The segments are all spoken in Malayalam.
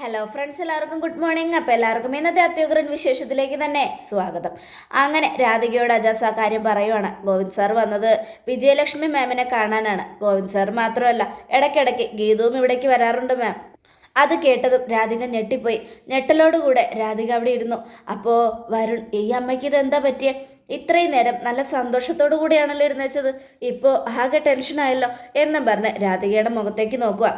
ഹലോ ഫ്രണ്ട്സ് എല്ലാവർക്കും ഗുഡ് മോർണിംഗ് അപ്പോൾ എല്ലാവർക്കും ഇന്നത്തെ അത്യുഗ്രൻ വിശേഷത്തിലേക്ക് തന്നെ സ്വാഗതം. അങ്ങനെ രാധികയോട് അജാസ് ആ കാര്യം പറയുവാണ്. ഗോവിന്ദ് സാർ വന്നത് വിജയലക്ഷ്മി മാമിനെ കാണാനാണ്. ഗോവിന്ദ് സാർ മാത്രമല്ല ഇടയ്ക്കിടയ്ക്ക് ഗീതവും ഇവിടേക്ക് വരാറുണ്ട് മാം അത് കേട്ടതും രാധിക ഞെട്ടിപ്പോയി. ഞെട്ടലോടുകൂടെ രാധിക അവിടെ ഇരുന്നു. അപ്പോൾ വരുൺ ഈ അമ്മയ്ക്ക് ഇതെന്താ പറ്റിയേ? ഇത്രയും നേരം നല്ല സന്തോഷത്തോടു കൂടിയാണല്ലോ ഇരുന്നേച്ചത്. ഇപ്പോൾ ആകെ ടെൻഷനായല്ലോ എന്നും പറഞ്ഞ് രാധികയുടെ മുഖത്തേക്ക് നോക്കുക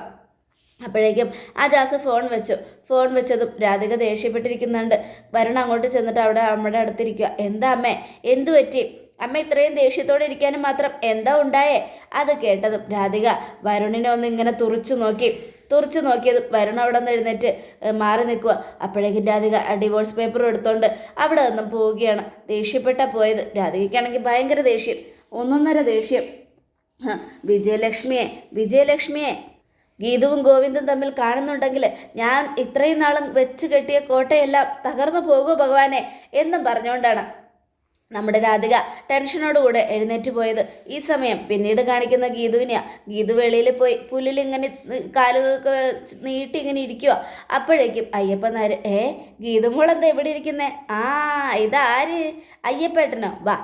അപ്പോഴേക്കും ആ ജാസ് ഫോൺ വെച്ചു. ഫോൺ വെച്ചതും രാധിക ദേഷ്യപ്പെട്ടിരിക്കുന്നുണ്ട്. വരുൺ അങ്ങോട്ട് ചെന്നിട്ട് അവിടെ അമ്മയുടെ അടുത്തിരിക്കുക എന്താ അമ്മേ? എന്തു പറ്റി? അമ്മ ഇത്രയും ദേഷ്യത്തോടെ ഇരിക്കാനും മാത്രം എന്താ ഉണ്ടായേ? അത് കേട്ടതും രാധിക വരുണിനെ ഒന്ന് ഇങ്ങനെ തുറച്ചു നോക്കി. തുറച്ചു നോക്കിയതും വരുൺ അവിടെ നിന്ന് എഴുന്നേറ്റ് മാറി നിൽക്കുക അപ്പോഴേക്കും രാധിക ഡിവോഴ്സ് പേപ്പർ എടുത്തോണ്ട് അവിടെ നിന്നും പോവുകയാണ്. ദേഷ്യപ്പെട്ടാ പോയത്. രാധികയ്ക്കാണെങ്കിൽ ഭയങ്കര ദേഷ്യം. ഒന്നൊന്നര ദേഷ്യം. വിജയലക്ഷ്മിയെ വിജയലക്ഷ്മിയെ. ഗീതുവും ഗോവിന്ദും തമ്മിൽ കാണുന്നുണ്ടെങ്കിൽ ഞാൻ ഇത്രയും നാളും വെച്ച് കെട്ടിയ കോട്ടയെല്ലാം തകർന്നു പോകുമോ ഭഗവാനെ എന്നും പറഞ്ഞുകൊണ്ടാണ് നമ്മുടെ രാധിക ടെൻഷനോടുകൂടെ എഴുന്നേറ്റ് പോയത്. ഈ സമയം പിന്നീട് കാണിക്കുന്ന ഗീതുവിനെയാ. ഗീതു വെളിയിൽ പോയി പുല്ലിൽ ഇങ്ങനെ കാലുകളൊക്കെ നീട്ടി ഇങ്ങനെ ഇരിക്കുക അപ്പോഴേക്കും അയ്യപ്പൻ നായർ ഏ ഗീതുമോൾ എന്താ ഇവിടെ ഇരിക്കുന്നേ? ആ ഇതാര്? അയ്യപ്പേട്ടനോ. വാ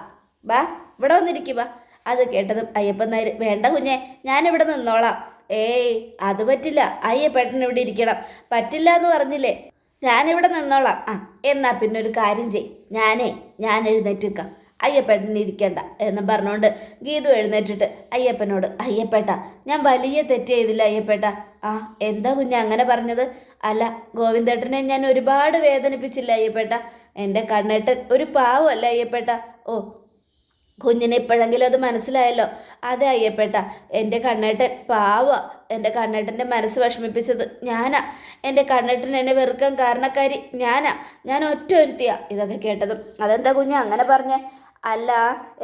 വാ ഇവിടെ വന്നിരിക്കുക വാ. അത് കേട്ടതും അയ്യപ്പൻ നായർ വേണ്ട കുഞ്ഞെ ഞാനിവിടെ നിന്നോളാം. ഏയ് അത് പറ്റില്ല. അയ്യപ്പേട്ടൻ ഇവിടെ ഇരിക്കണം. പറ്റില്ല എന്ന് പറഞ്ഞില്ലേ? ഞാനിവിടെ നിന്നോളാം. ആ എന്നാ പിന്നെ ഒരു കാര്യം ചെയ്. ഞാനേ ഞാൻ എഴുന്നേറ്റിക്കാം അയ്യപ്പേട്ടൻ ഇരിക്കണ്ട എന്ന് പറഞ്ഞുകൊണ്ട് ഗീതു എഴുന്നേറ്റിട്ട് അയ്യപ്പനോട് അയ്യപ്പേട്ട ഞാൻ വലിയ തെറ്റ് ചെയ്തില്ല അയ്യപ്പേട്ട. ആ എന്താ കുഞ്ഞ അങ്ങനെ പറഞ്ഞത്? അല്ല ഗോവിന്ദേട്ടനെ ഞാൻ ഒരുപാട് വേദനിപ്പിച്ചില്ല അയ്യപ്പേട്ട. എന്റെ കണ്ണേട്ടൻ ഒരു പാവമല്ല അയ്യപ്പേട്ട. ഓ കുഞ്ഞിനെ ഇപ്പോഴെങ്കിലും അത് മനസ്സിലായല്ലോ. അതെ അയ്യപ്പേട്ട എന്റെ കണ്ണേട്ടൻ പാവ. എന്റെ കണ്ണേട്ടന്റെ മനസ്സ് വിഷമിപ്പിച്ചത് ഞാനാ. എന്റെ കണ്ണേട്ടൻ എന്നെ വെറുക്കാൻ കാരണക്കാരി ഞാനാ. ഞാൻ ഒറ്റ ഒരുത്തിയാ. ഇതൊക്കെ കേട്ടതും അതെന്താ കുഞ്ഞ് അങ്ങനെ പറഞ്ഞേ? അല്ല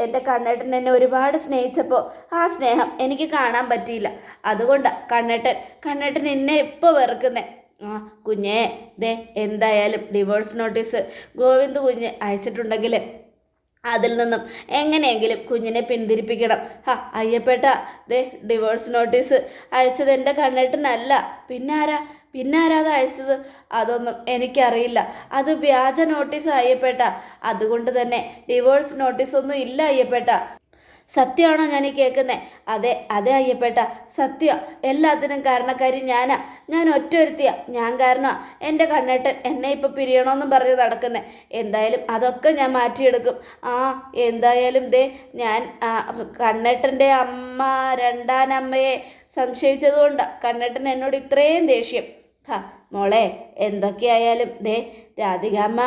എന്റെ കണ്ണേട്ടൻ എന്നെ ഒരുപാട് സ്നേഹിച്ചപ്പോൾ ആ സ്നേഹം എനിക്ക് കാണാൻ പറ്റിയില്ല. അതുകൊണ്ടാണ് കണ്ണേട്ടൻ കണ്ണേട്ടൻ എന്നെ ഇപ്പോൾ വെറുക്കുന്നേ? ആ കുഞ്ഞേ ദേ എന്തായാലും ഡിവോഴ്സ് നോട്ടീസ് ഗോവിന്ദ് കുഞ്ഞ് അയച്ചിട്ടുണ്ടെങ്കിൽ അതിൽ നിന്നും എങ്ങനെയെങ്കിലും കുഞ്ഞിനെ പിന്തിരിപ്പിക്കണം. ഹാ അയ്യപ്പേട്ട ദേ ഡിവോഴ്സ് നോട്ടീസ് അയച്ചത് എന്റെ കണ്ണേട്ടനല്ല. പിന്നാരാ? പിന്നാരാ അത് അയച്ചത്? അതൊന്നും എനിക്കറിയില്ല. അത് വ്യാജ നോട്ടീസ് അയ്യപ്പേട്ട. അതുകൊണ്ട് തന്നെ ഡിവോഴ്സ് നോട്ടീസൊന്നും ഇല്ല അയ്യപ്പേട്ട. സത്യമാണോ ഞാൻ ഈ കേൾക്കുന്നത് അതെ അതെ അയ്യപ്പേട്ട സത്യം. എല്ലാത്തിനും കാരണക്കാരി ഞാനാ. ഞാൻ ഒറ്റൊരുത്തിയാ. ഞാൻ കാരണമാ. എന്റെ കണ്ണേട്ടൻ എന്നെ ഇപ്പോൾ പിരിയണമെന്നും പറഞ്ഞ് നടക്കുന്നത് എന്തായാലും അതൊക്കെ ഞാൻ മാറ്റിയെടുക്കും. ആ എന്തായാലും ദേ ഞാൻ കണ്ണേട്ടന്റെ അമ്മ രണ്ടാനമ്മയെ സംശയിച്ചതുകൊണ്ടാണ് കണ്ണേട്ടൻ എന്നോട് ഇത്രയും ദേഷ്യം. ഹാ മോളെ എന്തൊക്കെയായാലും ദേ രാധികാമ്മ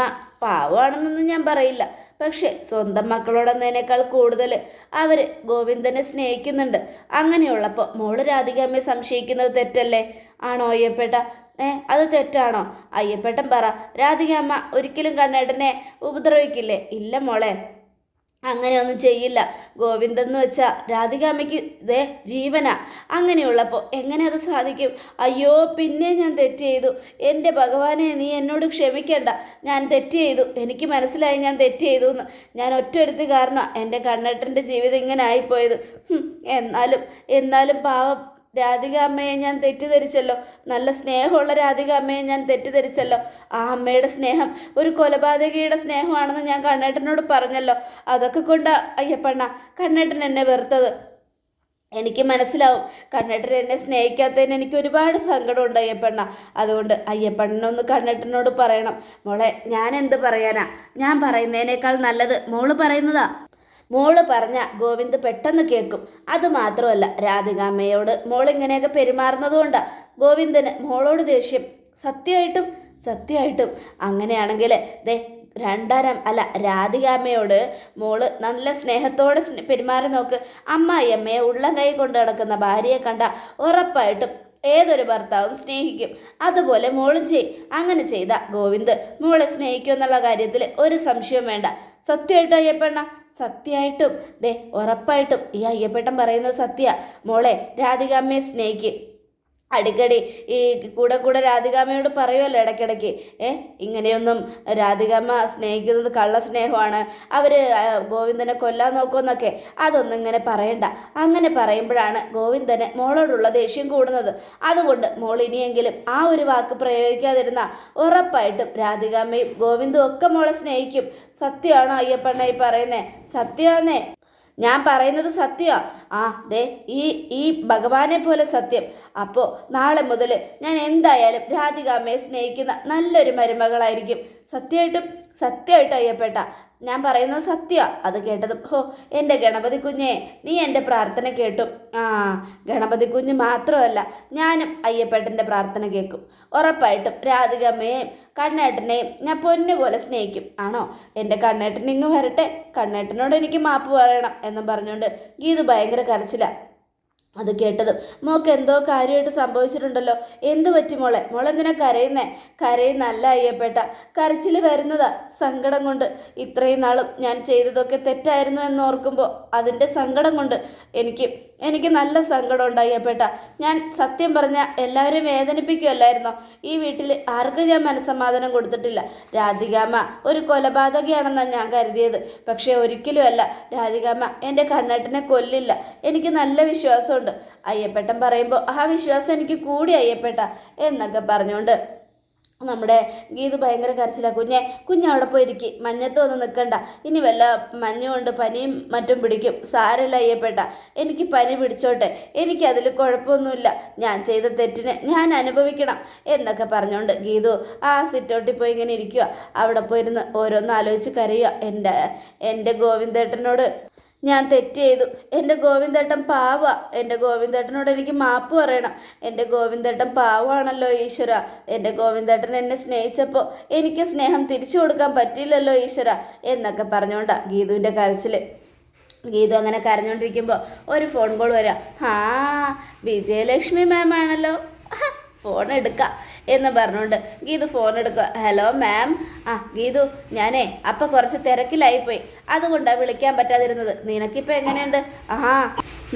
പാവമാണെന്നൊന്നും ഞാൻ പറയില്ല. പക്ഷെ സ്വന്തം മക്കളോടെന്നതിനേക്കാൾ കൂടുതൽ അവർ ഗോവിന്ദനെ സ്നേഹിക്കുന്നുണ്ട്. അങ്ങനെയുള്ളപ്പോൾ മോൾ രാധികാമ്മയെ സംശയിക്കുന്നത് തെറ്റല്ലേ? ആണോ അയ്യപ്പേട്ട? ഏ അത് തെറ്റാണോ? അയ്യപ്പേട്ടൻ പറ രാധികാമ്മ ഒരിക്കലും കണ്ണേട്ടനെ ഉപദ്രവിക്കില്ലേ? ഇല്ല മോളെ. അങ്ങനെയൊന്നും ചെയ്യില്ല. ഗോവിന്ദൻ വെച്ചാൽ രാധികാമ്മയ്ക്ക് ഇതേ ജീവന. അങ്ങനെയുള്ളപ്പോൾ എങ്ങനെ അത് സാധിക്കും? അയ്യോ പിന്നെ ഞാൻ തെറ്റ് ചെയ്തു. എന്റെ ഭഗവാനെ നീ എന്നോട് ക്ഷമിക്കേണ്ട. ഞാൻ തെറ്റ് ചെയ്തു. എനിക്ക് മനസ്സിലായി ഞാൻ തെറ്റ് ചെയ്തു എന്ന് ഞാൻ ഒറ്റയെടുത്ത് കാരണം എന്റെ കണ്ണേട്ടന്റെ ജീവിതം ഇങ്ങനെ ആയിപ്പോയത്. എന്നാലും എന്നാലും പാവം രാധിക അമ്മയെ ഞാൻ തെറ്റിദ്ധരിച്ചല്ലോ. നല്ല സ്നേഹമുള്ള രാധിക അമ്മയെ ഞാൻ തെറ്റിദ്ധരിച്ചല്ലോ. ആ അമ്മയുടെ സ്നേഹം ഒരു കൊലപാതകിയുടെ സ്നേഹമാണെന്ന് ഞാൻ കണ്ണേട്ടനോട് പറഞ്ഞല്ലോ. അതൊക്കെ കൊണ്ട് അയ്യപ്പണ്ണ കണ്ണേട്ടൻ എന്നെ വെറുത്തത്. എനിക്ക് മനസ്സിലാവും. കണ്ണേട്ടൻ എന്നെ സ്നേഹിക്കാത്തതിന് എനിക്ക് ഒരുപാട് സങ്കടമുണ്ട് അയ്യപ്പണ്ണ. അതുകൊണ്ട് അയ്യപ്പണ്ണനൊന്ന് കണ്ണേട്ടനോട് പറയണം. മോളെ ഞാൻ എന്ത് പറയാനാ? ഞാൻ പറയുന്നതിനേക്കാൾ നല്ലത് മോൾ പറയുന്നതാ. മോൾ പറഞ്ഞ ഗോവിന്ദ് പെട്ടെന്ന് കേൾക്കും. അത് മാത്രമല്ല രാധികാമ്മയോട് മോൾ ഇങ്ങനെയൊക്കെ പെരുമാറുന്നതുകൊണ്ടാ ഗോവിന്ദന് മോളോട് ദേഷ്യം. സത്യമായിട്ടും സത്യമായിട്ടും. അങ്ങനെയാണെങ്കിൽ ദേ രണ്ടാരം അല്ല രാധികാമ്മയോട് മോൾ നല്ല സ്നേഹത്തോടെ സ്നേ- പെരുമാറി നോക്ക്. അമ്മായി അമ്മയെ ഉള്ളം കൈ കൊണ്ട് നടക്കുന്ന ഭാര്യയെ കണ്ട ഉറപ്പായിട്ടും ഏതൊരു ഭർത്താവും സ്നേഹിക്കും. അതുപോലെ മോളും ചെയ് അങ്ങനെ ചെയ്ത ഗോവിന്ദ്. മോളെ സ്നേഹിക്കുമെന്നുള്ള കാര്യത്തിൽ ഒരു സംശയവും വേണ്ട. സത്യമായിട്ടോ അയ്യപ്പണ്ണ? സത്യമായിട്ടും ദേ ഉറപ്പായിട്ടും ഈ അയ്യപ്പേട്ടൻ പറയുന്നത് സത്യ. മോളെ രാധികാമ്മയെ സ്നേഹിക്കും. അടിക്കടി ഈ കൂടെ കൂടെ രാധികാമ്മയോട് പറയുമല്ലോ ഇടയ്ക്കിടയ്ക്ക്. ഏ ഇങ്ങനെയൊന്നും രാധികാമ്മ സ്നേഹിക്കുന്നത് കള്ള സ്നേഹമാണ്. അവർ ഗോവിന്ദനെ കൊല്ലാൻ നോക്കുമെന്നൊക്കെ. അതൊന്നും ഇങ്ങനെ പറയണ്ട. അങ്ങനെ പറയുമ്പോഴാണ് ഗോവിന്ദന് മോളോടുള്ള ദേഷ്യം കൂടുന്നത്. അതുകൊണ്ട് മോൾ ഇനിയെങ്കിലും ആ ഒരു വാക്ക് പ്രയോഗിക്കാതിരുന്ന ഉറപ്പായിട്ടും രാധികാമ്മയും ഗോവിന്ദും ഒക്കെ മോളെ സ്നേഹിക്കും. സത്യമാണോ അയ്യപ്പണ്ണ ഈ പറയുന്നേ? സത്യമാണേ ഞാൻ പറയുന്നത് സത്യമാണ് ആ ദേ ഈ ഈ ഭഗവാനെ പോലെ സത്യം. അപ്പോൾ നാളെ മുതൽ ഞാൻ എന്തായാലും രാധികാമ്മയെ സ്നേഹിക്കുന്ന നല്ലൊരു മരുമകളായിരിക്കും. സത്യമായിട്ടും സത്യമായിട്ട് അയ്യപ്പെട്ട ഞാൻ പറയുന്നത് സത്യമാണ് അത് കേട്ടതും ഹോ എന്റെ ഗണപതി കുഞ്ഞെ നീ എന്റെ പ്രാർത്ഥന കേട്ടു. ആ ഗണപതി കുഞ്ഞ് മാത്രമല്ല ഞാനും അയ്യപ്പേട്ടന്റെ പ്രാർത്ഥന കേൾക്കും. ഉറപ്പായിട്ടും രാധികമ്മയെയും കണ്ണേട്ടനെയും ഞാൻ പൊന്നു പോലെ സ്നേഹിക്കും. ആണോ? എന്റെ കണ്ണേട്ടൻ ഇങ്ങ് വരട്ടെ കണ്ണേട്ടനോട് എനിക്ക് മാപ്പ് പറയണം എന്നും പറഞ്ഞുകൊണ്ട് ഗീത് ഭയങ്കര കരച്ചിലാണ് അത് കേട്ടതും മോക്ക് എന്തോ കാര്യമായിട്ട് സംഭവിച്ചിട്ടുണ്ടല്ലോ. എന്ത് പറ്റി മോളെ? മോളെന്തിനാ കരയുന്നേ? കരയുന്നല്ല അയ്യപ്പേട്ട. കരച്ചിൽ വരുന്നതാ സങ്കടം കൊണ്ട്. ഇത്രയും നാളും ഞാൻ ചെയ്തതൊക്കെ തെറ്റായിരുന്നു എന്ന് ഓർക്കുമ്പോൾ അതിന്റെ സങ്കടം കൊണ്ട് എനിക്ക് എനിക്ക് നല്ല സങ്കടം ഉണ്ടായി അപ്പേട്ട. ഞാൻ സത്യം പറഞ്ഞ എല്ലാവരെയും വേദനിപ്പിക്കുമല്ലായിരുന്നോ ഈ വീട്ടിൽ ആർക്കും ഞാൻ മനസ്സമാധാനം കൊടുത്തിട്ടില്ല. രാധികാമ്മ ഒരു കൊലപാതകയാണെന്നാണ് ഞാൻ കരുതിയത്. പക്ഷേ ഒരിക്കലും അല്ല രാധികാമ്മ എന്റെ കണ്ണേട്ടനെ കൊല്ലില്ല. എനിക്ക് നല്ല വിശ്വാസമുണ്ട്. അയ്യപ്പേട്ടൻ പറയുമ്പോൾ ആ വിശ്വാസം എനിക്ക് കൂടി അയ്യപ്പേട്ട എന്നൊക്കെ പറഞ്ഞുകൊണ്ട് നമ്മുടെ ഗീത് ഭയങ്കര കരച്ചിലാണ് കുഞ്ഞെ കുഞ്ഞ് അവിടെ പോയി ഇരിക്കി മഞ്ഞത്ത് വന്ന് നിൽക്കണ്ട ഇനി വല്ല മഞ്ഞുകൊണ്ട് പനിയും മറ്റും പിടിക്കും. സാരല്ല അയ്യപ്പെട്ട. എനിക്ക് പനി പിടിച്ചോട്ടെ. എനിക്ക് അതിൽ കുഴപ്പമൊന്നുമില്ല. ഞാൻ ചെയ്ത തെറ്റിന് ഞാൻ അനുഭവിക്കണം എന്നൊക്കെ പറഞ്ഞുകൊണ്ട് ഗീതു ആ സിറ്റൗട്ടിൽ പോയി ഇങ്ങനെ ഇരിക്കുക അവിടെ പോയിരുന്ന് ഓരോന്ന് ആലോചിച്ച് കരയുക എന്റെ എന്റെ ഗോവിന്ദേട്ടനോട് ഞാൻ തെറ്റ് ചെയ്തു. എന്റെ ഗോവിന്ദേട്ടൻ പാവ. എന്റെ ഗോവിന്ദേട്ടനോട് എനിക്ക് മാപ്പ് പറയണം. എന്റെ ഗോവിന്ദേട്ടൻ പാവാണല്ലോ ഈശ്വര. എന്റെ ഗോവിന്ദേട്ടൻ എന്നെ സ്നേഹിച്ചപ്പോൾ എനിക്ക് സ്നേഹം തിരിച്ചു കൊടുക്കാൻ പറ്റിയില്ലല്ലോ ഈശ്വര എന്നൊക്കെ പറഞ്ഞുകൊണ്ടാണ് ഗീതുവിന്റെ കരച്ചിൽ ഗീതു അങ്ങനെ കരഞ്ഞുകൊണ്ടിരിക്കുമ്പോൾ ഒരു ഫോൺ കോൾ വരാം. ആ വിജയലക്ഷ്മി മാം ആണല്ലോ. ഫോൺ എടുക്കുക എന്ന് പറഞ്ഞുകൊണ്ട് ഗീതു ഫോൺ എടുക്കുക. ഹലോ മാം ആ ഗീതു ഞാനേ അപ്പം കുറച്ച് തിരക്കിലായിപ്പോയി. അതുകൊണ്ടാണ് വിളിക്കാൻ പറ്റാതിരുന്നത്. നിനക്കിപ്പോൾ എങ്ങനെയുണ്ട്? ആ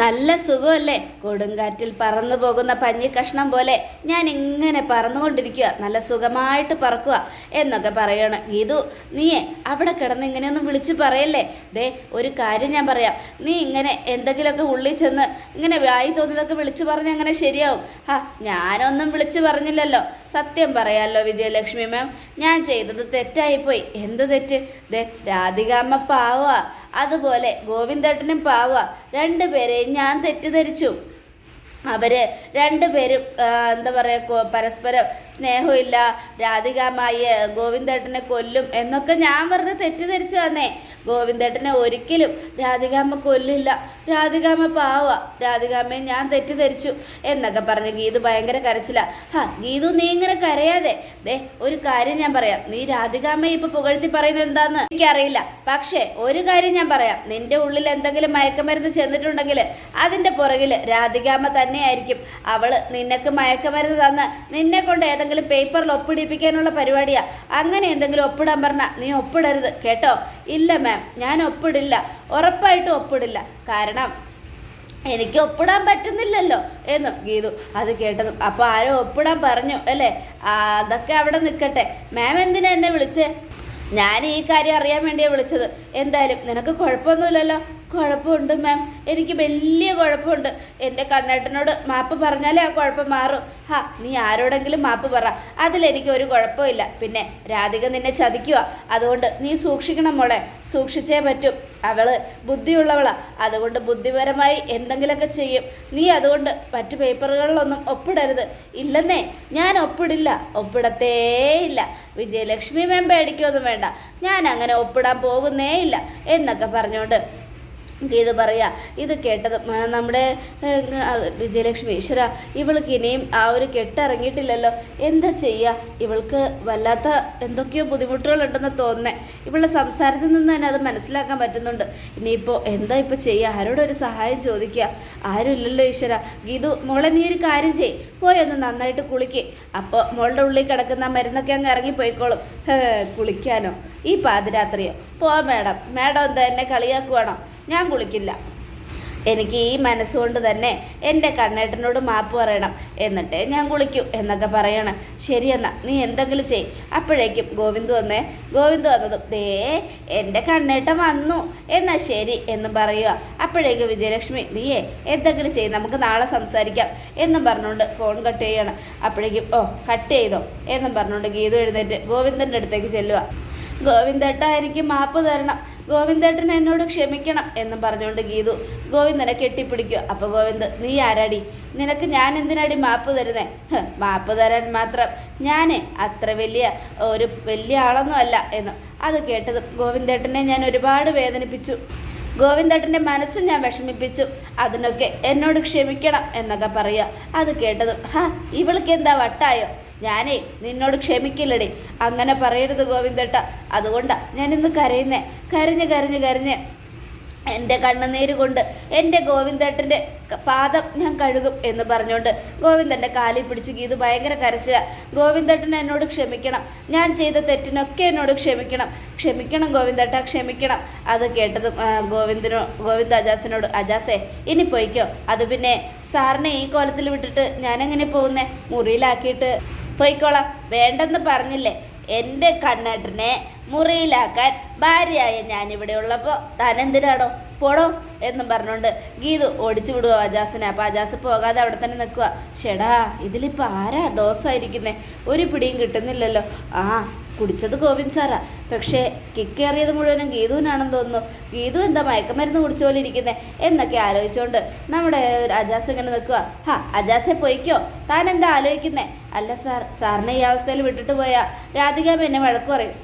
നല്ല സുഖമല്ലേ? കൊടുങ്കാറ്റിൽ പറന്നു പോകുന്ന പഞ്ഞി കഷ്ണം പോലെ ഞാൻ ഇങ്ങനെ പറന്നുകൊണ്ടിരിക്കുക നല്ല സുഖമായിട്ട് പറക്കുക എന്നൊക്കെ പറയണം. ഗീതു നീയേ അവിടെ കിടന്ന് ഇങ്ങനെയൊന്നും വിളിച്ച് പറയല്ലേ? ദേ ഒരു കാര്യം ഞാൻ പറയാം. നീ ഇങ്ങനെ എന്തെങ്കിലുമൊക്കെ ഉള്ളിൽ ചെന്ന് ഇങ്ങനെ വായി തോന്നിയതൊക്കെ വിളിച്ച് പറഞ്ഞ് അങ്ങനെ ശരിയാവും. ഹാ ഞാനൊന്നും വിളിച്ച് പറഞ്ഞില്ലല്ലോ. സത്യം പറയാമല്ലോ വിജയലക്ഷ്മി മാം ഞാൻ ചെയ്തത് തെറ്റായിപ്പോയി. എന്ത് തെറ്റ്? ദേ രാധികാമ്മ പാവ അതുപോലെ ഗോവിന്ദേട്ടനും പാവ രണ്ടുപേരെയും ഞാൻ തെറ്റിദ്ധരിച്ചു. അവർ രണ്ടുപേരും എന്താ പറയുക പരസ്പരം സ്നേഹമില്ല രാധികാമായി ഗോവിന്ദേട്ടനെ കൊല്ലും എന്നൊക്കെ ഞാൻ വെറുതെ തെറ്റിദ്ധരിച്ചു തന്നേ ഗോവിന്ദേട്ടനെ ഒരിക്കലും രാധികാമ്മ കൊല്ലില്ല. രാധികാമ്മ പാവ. രാധികാമ്മയെ ഞാൻ തെറ്റിദ്ധരിച്ചു എന്നൊക്കെ പറഞ്ഞ് ഗീതു ഭയങ്കര കരച്ചില്ല ഹാ ഗീതു നീ ഇങ്ങനെ കരയാതെ ദേ ഒരു കാര്യം ഞാൻ പറയാം. നീ രാധികാമ്മയെ ഇപ്പൊ പുകഴ്ത്തി പറയുന്നത് എന്താന്ന് എനിക്കറിയില്ല. പക്ഷേ ഒരു കാര്യം ഞാൻ പറയാം. നിന്റെ ഉള്ളിൽ എന്തെങ്കിലും മയക്കമരുന്ന് ചെന്നിട്ടുണ്ടെങ്കിൽ അതിന്റെ പുറകിൽ രാധികാമ്മ തന്നെയായിരിക്കും അവൾ നിനക്ക് മയക്കമരുന്ന് തന്ന് നിന്നെ കൊണ്ട് ഏതെങ്കിലും പേപ്പറിൽ ഒപ്പിടിപ്പിക്കാനുള്ള പരിപാടിയാ. അങ്ങനെ എന്തെങ്കിലും ഒപ്പിടാൻ പറഞ്ഞാൽ നീ ഒപ്പിടരുത് കേട്ടോ? ഇല്ല മാം ഞാൻ ഒപ്പിടില്ല. ഉറപ്പായിട്ടും ഒപ്പിടില്ല. കാരണം എനിക്ക് ഒപ്പിടാൻ പറ്റുന്നില്ലല്ലോ എന്നും ഗീതു അത് കേട്ടതും. അപ്പോൾ ആരോ ഒപ്പിടാൻ പറഞ്ഞു അല്ലേ? അതൊക്കെ അവിടെ നിൽക്കട്ടെ. മാം എന്തിനാ എന്നെ വിളിച്ചേ? ഞാൻ ഈ കാര്യം അറിയാൻ വേണ്ടിയാണ് വിളിച്ചത്. എന്തായാലും നിനക്ക് കുഴപ്പമൊന്നുമില്ലല്ലോ. കുഴപ്പമുണ്ട് മാം എനിക്ക് വലിയ കുഴപ്പമുണ്ട്. എന്റെ കണ്ണേട്ടനോട് മാപ്പ് പറഞ്ഞാലേ ആ കുഴപ്പം മാറും. ഹാ നീ ആരോടെങ്കിലും മാപ്പ് പറ. അതിലെനിക്ക് ഒരു കുഴപ്പമില്ല. പിന്നെ രാധിക നിന്നെ ചതിക്കുക അതുകൊണ്ട് നീ സൂക്ഷിക്കണം മോളെ. സൂക്ഷിച്ചേ പറ്റും. അവൾ ബുദ്ധിയുള്ളവളാ. അതുകൊണ്ട് ബുദ്ധിപരമായി എന്തെങ്കിലുമൊക്കെ ചെയ്യും. നീ അതുകൊണ്ട് മറ്റു പേപ്പറുകളിലൊന്നും ഒപ്പിടരുത്. ഇല്ലെന്നേ ഞാൻ ഒപ്പിടില്ല. ഒപ്പിടത്തേ ഇല്ല വിജയലക്ഷ്മി മാം പേടിക്കൊന്നും വേണ്ട. ഞാൻ അങ്ങനെ ഒപ്പിടാൻ പോകുന്നേ ഇല്ല എന്നൊക്കെ പറഞ്ഞുകൊണ്ട് ഇത് പറയാ ഇത് കേട്ടത് നമ്മുടെ വിജയലക്ഷ്മി ഈശ്വര ഇവൾക്ക് ഇനിയും ആ ഒരു കെട്ടിറങ്ങിയിട്ടില്ലല്ലോ എന്താ ചെയ്യുക ഇവൾക്ക് വല്ലാത്ത എന്തൊക്കെയോ ബുദ്ധിമുട്ടുകളുണ്ടെന്ന് തോന്നുന്നേ. ഇവളുടെ സംസാരത്തിൽ നിന്ന് തന്നെ അത് മനസ്സിലാക്കാൻ പറ്റുന്നുണ്ട്. ഇനിയിപ്പോൾ എന്താ ഇപ്പോൾ ചെയ്യുക ആരോടൊരു സഹായം ചോദിക്കുക ആരുമില്ലല്ലോ ഈശ്വര. ഗീതു മോളെ നീ ഒരു കാര്യം ചെയ് പോയി ഒന്ന് നന്നായിട്ട് കുളിക്കേ. അപ്പോൾ മോളുടെ ഉള്ളിൽ കിടക്കുന്ന മരുന്നൊക്കെ അങ്ങ് ഇറങ്ങിപ്പോയിക്കോളും. കുളിക്കാനോ? ഈ പാതിരാത്രിയോ പോ മാഡം. മാഡം എന്താ എന്നെ കളിയാക്കുവാണോ? ഞാൻ കുളിക്കില്ല. എനിക്ക് ഈ മനസ്സുകൊണ്ട് തന്നെ എന്റെ കണ്ണേട്ടനോട് മാപ്പ് പറയണം. എന്നിട്ടേ ഞാൻ കുളിക്കൂ എന്നൊക്കെ പറയണം. ശരിയെന്നാ നീ എന്തെങ്കിലും ചെയ്. അപ്പോഴേക്കും ഗോവിന്ദ് വന്നേ. ഗോവിന്ദ് വന്നതും ദേ എന്റെ കണ്ണേട്ടൻ വന്നു. എന്നാ ശരി എന്നും പറയുക അപ്പോഴേക്കും വിജയലക്ഷ്മി നീയേ എന്തെങ്കിലും ചെയ്. നമുക്ക് നാളെ സംസാരിക്കാം എന്നും പറഞ്ഞുകൊണ്ട് ഫോൺ കട്ട് ചെയ്യണം. അപ്പോഴേക്കും ഓ കട്ട് ചെയ്തോ? എന്നും പറഞ്ഞുകൊണ്ട് ഗീതു എഴുന്നേറ്റ് ഗോവിന്ദന്റെ അടുത്തേക്ക് ചെല്ലുക ഗോവിന്ദേട്ട എനിക്ക് മാപ്പ് തരണം. ഗോവിന്ദേട്ടൻ എന്നോട് ക്ഷമിക്കണം എന്നും പറഞ്ഞുകൊണ്ട് ഗീതു ഗോവിന്ദനെ കെട്ടിപ്പിടിക്കുക. അപ്പോൾ ഗോവിന്ദ് നീ ആരാടി? നിനക്ക് ഞാൻ എന്തിനാടി മാപ്പ് തരുന്നേ? മാപ്പ് തരാൻ മാത്രം. ഞാനേ അത്ര വലിയ ഒരു വലിയ ആളൊന്നും അല്ല എന്ന്. അത് കേട്ടത് ഗോവിന്ദേട്ടനെ ഞാൻ ഒരുപാട് വേദനിപ്പിച്ചു. ഗോവിന്ദേട്ടന്റെ മനസ്സ് ഞാൻ വിഷമിപ്പിച്ചു. അതിനൊക്കെ എന്നോട് ക്ഷമിക്കണം എന്നൊക്കെ പറയുക. അത് കേട്ടത് ഹാ ഇവൾക്ക് എന്താ വട്ടായോ? ഞാനേ നിന്നോട് ക്ഷമിക്കില്ലടേ. അങ്ങനെ പറയരുത് ഗോവിന്ദട്ട. അതുകൊണ്ടാ ഞാൻ ഇന്ന് കരയുന്നേ. കരഞ്ഞ് കരഞ്ഞ് കരഞ്ഞ് എന്റെ കണ്ണുനീര് കൊണ്ട് എന്റെ ഗോവിന്ദേട്ടന്റെ പാദം ഞാൻ കഴുകും എന്ന് പറഞ്ഞുകൊണ്ട് ഗോവിന്ദന്റെ കാലിൽ പിടിച്ച് ഗീതു ഭയങ്കര കരച്ചില. ഗോവിന്ദേട്ടൻ എന്നോട് ക്ഷമിക്കണം. ഞാൻ ചെയ്ത തെറ്റിനൊക്കെ എന്നോട് ക്ഷമിക്കണം. ക്ഷമിക്കണം ഗോവിന്ദേട്ട ക്ഷമിക്കണം. അത് കേട്ടതും ഗോവിന്ദനോ ഗോവിന്ദ അജാസിനോട് അജാസേ ഇനി പോയിക്കോ. അത് പിന്നെ സാറിനെ ഈ കോലത്തിൽ വിട്ടിട്ട് ഞാനെങ്ങനെ പോകുന്നേ മുറിയിലാക്കിയിട്ട്. പോയിക്കോളാം. വേണ്ടെന്ന് പറഞ്ഞില്ലേ? എന്റെ കണ്ണേട്ടനെ മുറിയിലാക്കാൻ ഭാര്യയായ ഞാനിവിടെ ഉള്ളപ്പോൾ താൻ എന്തിനാടോ പോടോ എന്നും പറഞ്ഞുകൊണ്ട് ഗീതു ഓടിച്ചു വിടുക അജാസിനെ അപ്പോൾ അജാസ് പോകാതെ അവിടെ തന്നെ നിൽക്കുക ഷെടാ ഇതിലിപ്പോൾ ആരാ ഡോസായിരിക്കുന്നത് ഒരു പിടിയും കിട്ടുന്നില്ലല്ലോ. ആ കുടിച്ചത് ഗോവിന്ദ് സാറാ. പക്ഷേ കിക്കേറിയത് മുഴുവനും ഗീതുവിനാണെന്ന് തോന്നുന്നു. ഗീതു എന്താ മയക്കമരുന്ന് കുടിച്ച പോലെ ഇരിക്കുന്നേ? എന്നൊക്കെ ആലോചിച്ചുകൊണ്ട് നമ്മുടെ അജാസ് ഇങ്ങനെ നിൽക്കുക ഹാ അജാസെ പോയിക്കോ. താൻ എന്താ ആലോചിക്കുന്നേ? അല്ല സാർ സാറിനെ ഈ അവസ്ഥയിൽ വിട്ടിട്ട് പോയാൽ രാധിക എന്നെ വഴക്ക് പറയും.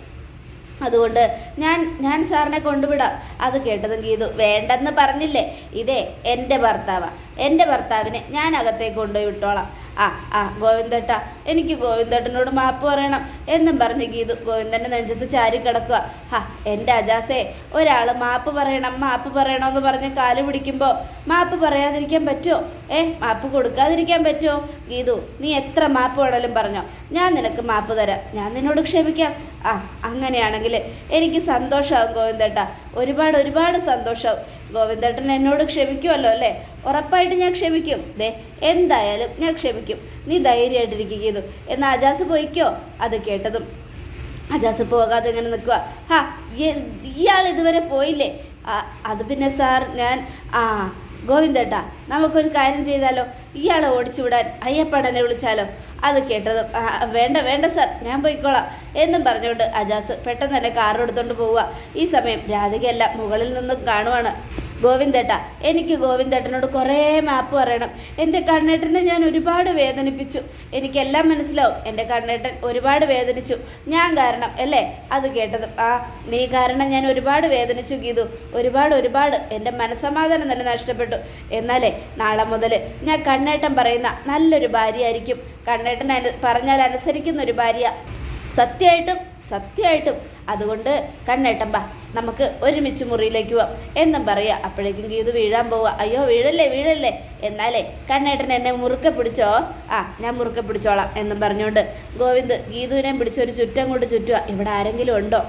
അതുകൊണ്ട് ഞാൻ ഞാൻ സാറിനെ കൊണ്ടുവിടാം. അത് കേട്ടതും ഗീതു വേണ്ടെന്ന് പറഞ്ഞില്ലേ? ഇതേ എന്റെ ഭർത്താവാണ് എന്റെ ഭർത്താവിനെ ഞാൻ അകത്തേക്ക് കൊണ്ടുപോയി വിട്ടോളാം. ആ ആ ഗോവിന്ദേട്ട എനിക്ക് ഗോവിന്ദേട്ടനോട് മാപ്പ് പറയണം. എന്നും പറഞ്ഞ് ഗീതു ഗോവിന്ദന്റെ നെഞ്ചത്ത് ചാരി കിടക്കുക ഹാ എന്റെ അജാസേ ഒരാൾ മാപ്പ് പറയണം മാപ്പ് പറയണമെന്ന് പറഞ്ഞ് കാൽ പിടിക്കുമ്പോൾ മാപ്പ് പറയാതിരിക്കാൻ പറ്റുമോ ഏ മാപ്പ് കൊടുക്കാതിരിക്കാൻ പറ്റുമോ ഗീതു നീ എത്ര മാപ്പ് വേണേലും പറഞ്ഞോ. ഞാൻ നിനക്ക് മാപ്പ് തരാം. ഞാൻ നിന്നോട് ക്ഷമിക്കാം. ആ അങ്ങനെയാണെങ്കിൽ എനിക്ക് സന്തോഷമാകും ഗോവിന്ദേട്ട. ഒരുപാട് ഒരുപാട് സന്തോഷമാവും ഗോവിന്ദേട്ടൻ എന്നോട് ക്ഷമിക്കുമല്ലോ അല്ലേ? ഉറപ്പായിട്ട് ഞാൻ ക്ഷമിക്കും. ദേ എന്തായാലും ഞാൻ ക്ഷമിക്കും. നീ ധൈര്യമായിട്ടിരിക്കുന്നു എന്നാൽ അജാസ് പോയിക്കോ? അത് കേട്ടതും. അജാസ് പോകാതെ ഇങ്ങനെ നിൽക്കുക ഹാ ഇയാൾ ഇതുവരെ പോയില്ലേ? അത് പിന്നെ സാർ ഞാൻ ആ ഗോവിന്ദേട്ടാ നമുക്കൊരു കാര്യം ചെയ്താലോ? ഇയാളെ ഓടിച്ചു വിടാൻ അയ്യപ്പടനെ വിളിച്ചാലോ? അത് കേട്ടതും വേണ്ട വേണ്ട സാർ ഞാൻ പോയിക്കോളാം എന്നും പറഞ്ഞുകൊണ്ട് അജാസ് പെട്ടെന്ന് തന്നെ കാറെടുത്തോണ്ട് പോവുക. ഈ സമയം രാധികയെല്ലാം മുകളിൽ നിന്നും കാണുവാണ്. ഗോവിന്ദേട്ട എനിക്ക് ഗോവിന്ദേട്ടനോട് കുറേ മാപ്പ് പറയണം. എന്റെ കണ്ണേട്ടനെ ഞാൻ ഒരുപാട് വേദനിപ്പിച്ചു. എനിക്കെല്ലാം മനസ്സിലാവും. എന്റെ കണ്ണേട്ടൻ ഒരുപാട് വേദനിച്ചു. ഞാൻ കാരണം അല്ലേ? അത് കേട്ടത്. ആ നീ കാരണം ഞാൻ ഒരുപാട് വേദനിച്ചു ഗീതു. ഒരുപാട് ഒരുപാട്. എന്റെ മനസ്സമാധാനം തന്നെ നഷ്ടപ്പെട്ടു. എന്നാലേ നാളെ മുതൽ ഞാൻ കണ്ണേട്ടൻ പറയുന്ന നല്ലൊരു ഭാര്യയായിരിക്കും. കണ്ണേട്ടൻ അനു പറഞ്ഞാൽ അനുസരിക്കുന്ന ഒരു ഭാര്യ. സത്യമായിട്ടും സത്യമായിട്ടും. അതുകൊണ്ട് കണ്ണേട്ടൻ ബാ. നമുക്ക് ഒരുമിച്ച് മുറിയിലേക്ക് പോവാം. എന്നും പറയുക. അപ്പോഴേക്കും ഗീതു വീഴാൻ പോവുക. അയ്യോ വീഴല്ലേ വീഴല്ലേ? എന്നാലേ കണ്ണേട്ടൻ എന്നെ മുറുക്കെ പിടിച്ചോ? ആ ഞാൻ മുറുക്കെ പിടിച്ചോളാം എന്നും പറഞ്ഞുകൊണ്ട് ഗോവിന്ദ് ഗീതുവിനെ പിടിച്ചൊരു ചുറ്റം കൊണ്ട് ചുറ്റുക ഇവിടെ ആരെങ്കിലും ഉണ്ടോ?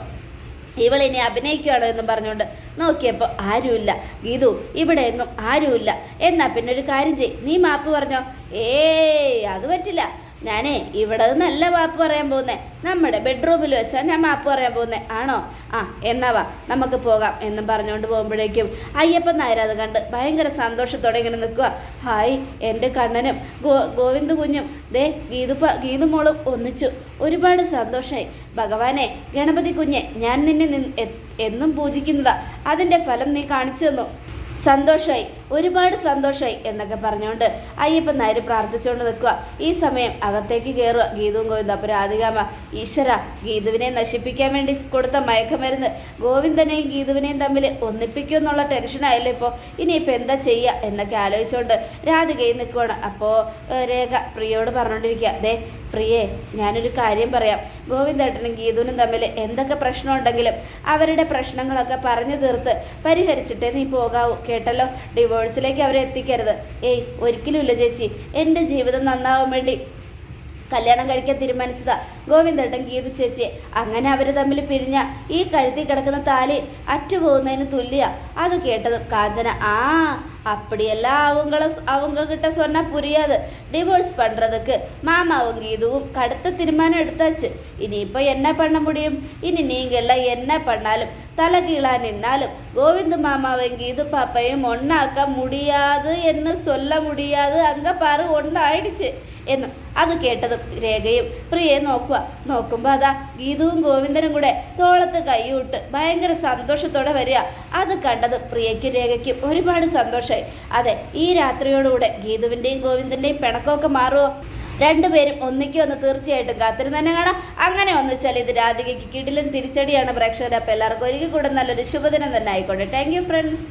ഇവളിനി അഭിനയിക്കുകയാണോ എന്നും പറഞ്ഞുകൊണ്ട് നോക്കിയപ്പോൾ ആരുമില്ല. ഗീതു ഇവിടെ എങ്ങും ആരുമില്ല. എന്നാൽ പിന്നെ ഒരു കാര്യം ചെയ് നീ മാപ്പ് പറഞ്ഞോ? ഏയ് അത് പറ്റില്ല. ഞാനേ ഇവിടെ നല്ല മാപ്പ് പറയാൻ പോകുന്നേ. നമ്മുടെ ബെഡ്റൂമിൽ വെച്ചാൽ ഞാൻ മാപ്പ് പറയാൻ പോകുന്നേ. ആണോ? ആ എന്നാ വാ നമുക്ക് പോകാം എന്നും പറഞ്ഞുകൊണ്ട് പോകുമ്പോഴേക്കും അയ്യപ്പൻ നായർ അത് കണ്ട് ഭയങ്കര സന്തോഷത്തോടെ ഇങ്ങനെ നിൽക്കുക ഹായ് എന്റെ കണ്ണനും ഗോ ഗോവിന്ദ് കുഞ്ഞും. ദേ ഗീതു ഗീതുമോളും ഒന്നിച്ചു. ഒരുപാട് സന്തോഷമായി ഭഗവാനെ ഗണപതി കുഞ്ഞെ ഞാൻ നിന്നെ എന്നും പൂജിക്കുന്നതാ. അതിന്റെ ഫലം നീ കാണിച്ചു തന്നു. സന്തോഷമായി ഒരുപാട് സന്തോഷമായി എന്നൊക്കെ പറഞ്ഞുകൊണ്ട് അയ്യപ്പൻ നായർ പ്രാർത്ഥിച്ചുകൊണ്ട് നിൽക്കുക. ഈ സമയം അകത്തേക്ക് കയറുക ഗീതവും ഗോവിന്ദ അപ്പോൾ രാധികാമ ഈശ്വര ഗീതുവിനെ നശിപ്പിക്കാൻ വേണ്ടി കൊടുത്ത മയക്കമരുന്ന് ഗോവിന്ദനെയും ഗീതുവിനെയും തമ്മിൽ ഒന്നിപ്പിക്കും എന്നുള്ള ടെൻഷനായല്ലോ ഇപ്പോൾ ഇനിയിപ്പോൾ എന്താ ചെയ്യുക എന്നൊക്കെ ആലോചിച്ചുകൊണ്ട് രാധികയിൽ നിൽക്കുവാണ്. അപ്പോൾ രേഖ പ്രിയോട് പറഞ്ഞുകൊണ്ടിരിക്കുക. ദേ പ്രിയേ ഞാനൊരു കാര്യം പറയാം. ഗോവിന്ദേട്ടനും ഗീതുവിനും തമ്മിൽ എന്തൊക്കെ പ്രശ്നമുണ്ടെങ്കിലും അവരുടെ പ്രശ്നങ്ങളൊക്കെ പറഞ്ഞു തീർത്ത് പരിഹരിച്ചിട്ടേ നീ പോകാവൂ. കേട്ടല്ലോ? ഡിവോഴ്സിലേക്ക് അവരെ എത്തിക്കരുത്. ഏയ് ഒരിക്കലും ഇല്ല ചേച്ചി. എന്റെ ജീവിതം നന്നാവാൻ വേണ്ടി കല്യാണം കഴിക്കാൻ തീരുമാനിച്ചതാ ഗോവിന്ദേട്ടൻ ഗീതു ചേച്ചി അങ്ങനെ അവർ തമ്മിൽ പിരിഞ്ഞ ഈ കഴുത്തി കിടക്കുന്ന താലി അറ്റുപോകുന്നതിന് തുല്യ. അത് കേട്ടത് കാഞ്ചന ആ அப்படியெல்லாம் அவங்கள அவங்கக்கிட்ட சொன்னால் புரியாது டிவோர்ஸ் பண்ணுறதுக்கு மாமாவங்க இதுவும் கடுத்த தீர்மானம் எடுத்தாச்சு இனி இப்போ என்ன பண்ண முடியும் இனி நீங்கள் எல்லாம் என்ன பண்ணாலும் தலை கீழாக நின்னாலும் கோவிந்த மாமாவங்க இது பாப்பையும் ஒன்றாக்க முடியாது என்று சொல்ல முடியாது அங்கே பாரு ஒன்று ആയിടിച്ച് എന്നും അത് കേട്ടതും രേഖയും പ്രിയെ നോക്കുക നോക്കുമ്പോൾ അതാ ഗീതവും ഗോവിന്ദനും കൂടെ തോളത്ത് കൈയിട്ട് ഭയങ്കര സന്തോഷത്തോടെ വരിക അത് കണ്ടത് പ്രിയയ്ക്കും രേഖയ്ക്കും ഒരുപാട് സന്തോഷം സന്തോഷമായി അതെ ഈ രാത്രിയോടുകൂടെ ഗീതുവിന്റെയും ഗോവിന്ദന്റെയും പിണക്കമൊക്കെ മാറുമോ രണ്ടുപേരും ഒന്നിക്കുമെന്ന് തീർച്ചയായിട്ടും കാത്തിരുന്ന് തന്നെ കാണാം. അങ്ങനെ ഒന്നിച്ചാൽ ഇത് രാധികയ്ക്ക് കിടിലൻ തിരിച്ചടിയാണ് പ്രേക്ഷകരപ്പം എല്ലാവർക്കും ഒരിക്കൽ കൂടെ നല്ലൊരു ശുഭദിനം തന്നെ ആയിക്കോട്ടെ. Thank friends